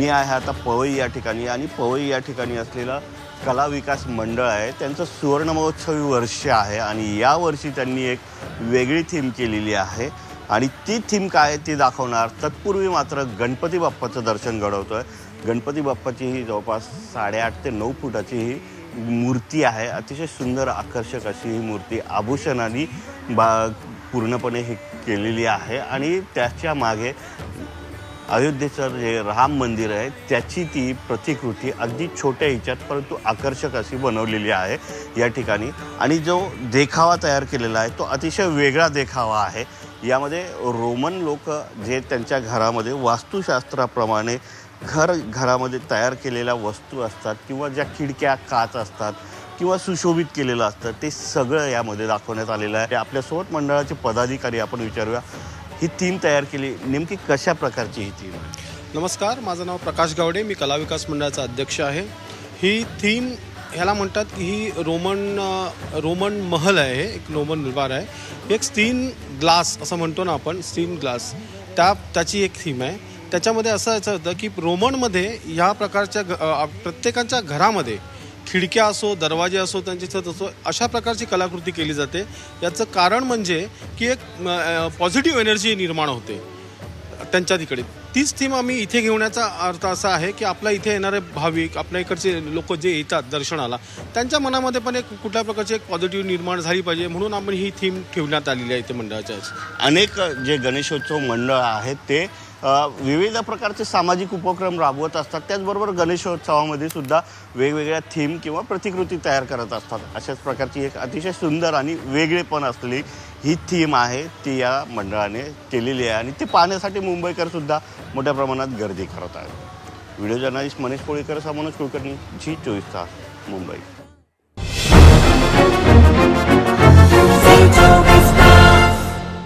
मी आहे आता पवई या ठिकाणी आणि पवई या ठिकाणी असलेलं कला विकास मंडळ आहे. त्यांचं सुवर्णमहोत्सवी वर्ष आहे आणि या वर्षी त्यांनी एक वेगळी थीम केलेली आहे. आणि ती थीम काय आहे ती दाखवणार तत्पूर्वी मात्र गणपती बाप्पाचं दर्शन आहे गणपती बाप्पाची ही जवळपास साडेआठ ते नऊ फुटाची ही मूर्ती आहे. अतिशय सुंदर आकर्षक अशी ही मूर्ती आभूषणाने बा पूर्णपणे हे केलेली आहे. आणि त्याच्यामागे अयोध्येचं जे राम मंदिर आहे त्याची ती प्रतिकृती अगदी छोट्या हिच्यात परंतु आकर्षक अशी बनवलेली आहे या ठिकाणी. आणि जो देखावा तयार केलेला आहे तो अतिशय वेगळा देखावा आहे. यामध्ये रोमन लोक जे त्यांच्या घरामध्ये वास्तुशास्त्राप्रमाणे घर घरामध्ये तयार केलेल्या वस्तू असतात किंवा ज्या खिडक्या काच असतात किंवा सुशोभित केलेलं असतं ते सगळं यामध्ये दाखवण्यात आलेलं आहे. आपल्यासोबत मंडळाचे पदाधिकारी आपण विचारूया. ही थीम तयार केली. नेमकी कशा प्रकारची ही थीम नमस्कार माझं नाव प्रकाश गावडे मी कला विकास मंडळाचा अध्यक्ष आहे. ही थीम ह्याला म्हणतात की ही रोमन रोमन महल आहे एक रोमन निर्वार आहे. एक स्टीन ग्लास असं म्हणतो ना आपण स्टीन ग्लास त्या त्याची एक थीम आहे. त्याच्यामध्ये असं याचं होतं की रोमनमध्ये ह्या प्रकारच्या घ- प्रत्येकाच्या घरामध्ये खिडक्या असो दरवाजे असो त्यांची छत असो अशा प्रकारची कलाकृती केली जाते. याचं कारण म्हणजे की एक पॉझिटिव्ह एनर्जी निर्माण होते त्यांच्या तिकडे. तीच थीम आम्ही इथे घेण्याचा अर्थ असा आहे की आपल्या इथे येणारे भाविक आपल्या इकडचे लोक जे येतात दर्शनाला त्यांच्या मनामध्ये पण एक कुठल्या प्रकारची एक पॉझिटिव्ह निर्माण झाली पाहिजे म्हणून आपण ही थीम ठेवण्यात आलेली आहे इथे मंडळाच्या अनेक जे गणेशोत्सव मंडळ आहेत ते विविध प्रकारचे सामाजिक उपक्रम राबवत असतात. त्याचबरोबर गणेशोत्सवामध्ये सुद्धा वेगवेगळ्या थीम किंवा प्रतिकृती तयार करत असतात. अशाच प्रकारची एक अतिशय सुंदर आणि वेगळेपण असलेली ही थीम आहे. ती या मंडळाने केलेली आहे आणि ती पाहण्यासाठी मुंबईकर सुद्धा मोठ्या प्रमाणात गर्दी करत आहेत. Video journalist Manish Kolikar Manoj Kulkarni Zee चोवीस तास मुंबई.